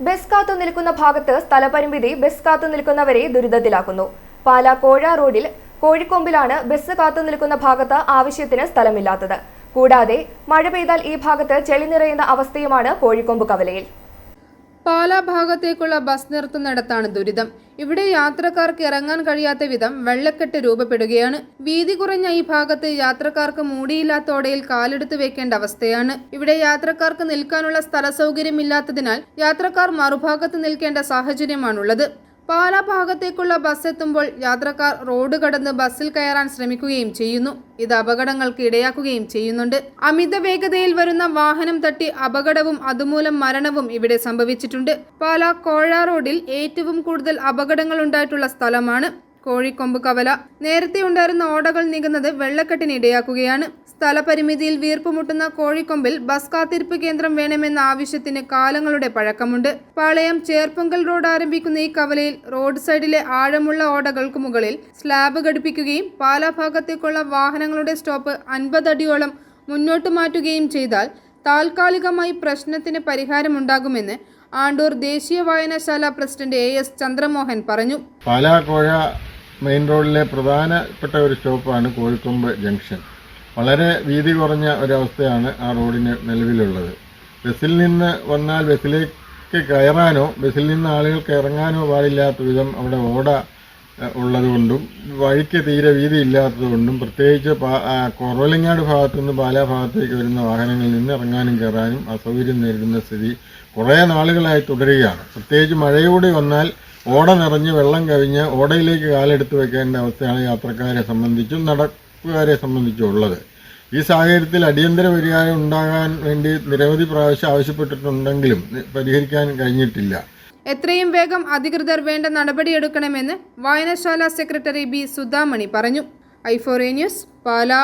Bus കാത്തു നിൽക്കുന്ന ഭാഗത്ത് സ്ഥലപരിമിതി ബസ് കാത്തു നിൽക്കുന്നവരെ ദുരിതത്തിലാക്കുന്നു. പാലാ കോഴ റോഡിൽ കോഴിക്കൊമ്പിലാണ് ബസ് കാത്തു നിൽക്കുന്ന ഭാഗത്ത് ആവശ്യത്തിന് സ്ഥലമില്ലാത്തത്. കൂടാതെ മഴ പെയ്താൽ ഈ ഭാഗത്ത് ചെളി നിറയുന്ന അവസ്ഥയുമാണ് കോഴിക്കൊമ്പ് കവലയിൽ. പാലാ ഭാഗത്തേക്കുള്ള ബസ് നിർത്തുന്നിടത്താണ് ദുരിതം. ഇവിടെ യാത്രക്കാർക്ക് ഇറങ്ങാൻ കഴിയാത്ത വിധം വെള്ളക്കെട്ട് രൂപപ്പെടുകയാണ്. വീതി കുറഞ്ഞ ഈ ഭാഗത്ത് യാത്രക്കാർക്ക് മൂടിയില്ലാത്ത ഓടയിൽ കാലെടുത്ത് വെക്കേണ്ട അവസ്ഥയാണ്. ഇവിടെ യാത്രക്കാർക്ക് നിൽക്കാനുള്ള സ്ഥല സൗകര്യമില്ലാത്തതിനാൽ യാത്രക്കാർ മറുഭാഗത്ത് നിൽക്കേണ്ട സാഹചര്യമാണുള്ളത്. പാലാ ഭാഗത്തേക്കുള്ള ബസ് എത്തുമ്പോൾ യാത്രക്കാർ റോഡ് കടന്ന് ബസ്സിൽ കയറാൻ ശ്രമിക്കുകയും ചെയ്യുന്നു. ഇത് അപകടങ്ങൾക്ക് ഇടയാക്കുകയും ചെയ്യുന്നുണ്ട്. അമിത വേഗതയിൽ വരുന്ന വാഹനം തട്ടി അപകടവും അതുമൂലം മരണവും ഇവിടെ സംഭവിച്ചിട്ടുണ്ട്. പാല കോഴ റോഡിൽ ഏറ്റവും കൂടുതൽ അപകടങ്ങൾ ഉണ്ടായിട്ടുള്ള സ്ഥലമാണ് കോഴിക്കൊമ്പ് കവല. നേരത്തെ ഉണ്ടായിരുന്ന ഓടകൾ നീങ്ങുന്നത് വെള്ളക്കെട്ടിനിടയാക്കുകയാണ് സ്ഥലപരിമിതിയിൽ വീർപ്പുമുട്ടുന്ന കോഴിക്കൊമ്പിൽ ബസ് കാത്തിരിപ്പ് കേന്ദ്രം വേണമെന്ന ആവശ്യത്തിന് കാലങ്ങളുടെ പഴക്കമുണ്ട്. പാളയം ചേർപ്പൊങ്കൽ റോഡ് ആരംഭിക്കുന്ന ഈ കവലയിൽ റോഡ് സൈഡിലെ ആഴമുള്ള ഓടകൾക്ക് മുകളിൽ സ്ലാബ് ഘടിപ്പിക്കുകയും പാലാ ഭാഗത്തേക്കുള്ള വാഹനങ്ങളുടെ സ്റ്റോപ്പ് അൻപതടിയോളം മുന്നോട്ട് മാറ്റുകയും ചെയ്താൽ താൽക്കാലികമായി പ്രശ്നത്തിന് പരിഹാരമുണ്ടാകുമെന്ന് ആണ്ടൂർ ദേശീയ വായനശാല പ്രസിഡന്റ് എ എസ് ചന്ദ്രമോഹൻ പറഞ്ഞു. പാലാക്കോഴ മെയിൻ റോഡിലെ പ്രധാനപ്പെട്ട ഒരു സ്റ്റോപ്പാണ് കോഴിക്കൊമ്പ് ജംഗ്ഷൻ. വളരെ വീതി കുറഞ്ഞ ഒരവസ്ഥയാണ് ആ റോഡിന് നിലവിലുള്ളത്. ബസ്സിൽ നിന്ന് വന്നാൽ ബസ്സിലേക്ക് കയറാനോ ബസ്സിൽ നിന്ന് ആളുകൾക്ക് ഇറങ്ങാനോ പാടില്ലാത്ത വിധം അവിടെ ഓട ഉള്ളതുകൊണ്ടും വഴിക്ക് തീരെ വീതി ഇല്ലാത്തതുകൊണ്ടും പ്രത്യേകിച്ച് കുറവലങ്ങാട് ഭാഗത്തു നിന്ന് പാലാ ഭാഗത്തേക്ക് വരുന്ന വാഹനങ്ങളിൽ നിന്ന് ഇറങ്ങാനും കയറാനും അസൗകര്യം നേരിടുന്ന സ്ഥിതി കുറേ നാളുകളായി തുടരുകയാണ്. പ്രത്യേകിച്ച് മഴയോടെ വന്നാൽ ഓട നിറഞ്ഞ് വെള്ളം കവിഞ്ഞ് ഓടയിലേക്ക് കാലെടുത്ത് വെക്കേണ്ട അവസ്ഥയാണ് യാത്രക്കാരെ സംബന്ധിച്ചും നടപ്പുകാരെ സംബന്ധിച്ചും ഉള്ളത്. ഈ സാഹചര്യത്തിൽ അടിയന്തര പരിഹാരം ഉണ്ടാകാൻ വേണ്ടി നിരവധി പ്രാവശ്യം ആവശ്യപ്പെട്ടിട്ടുണ്ടെങ്കിലും പരിഹരിക്കാൻ കഴിഞ്ഞിട്ടില്ല. എത്രയും വേഗം അധികൃതർ വേണ്ട നടപടിയെടുക്കണമെന്ന് വായനശാല സെക്രട്ടറി ബി സുധാമണി പറഞ്ഞു. ഐഫോറേ ന്യൂസ് പാലാ.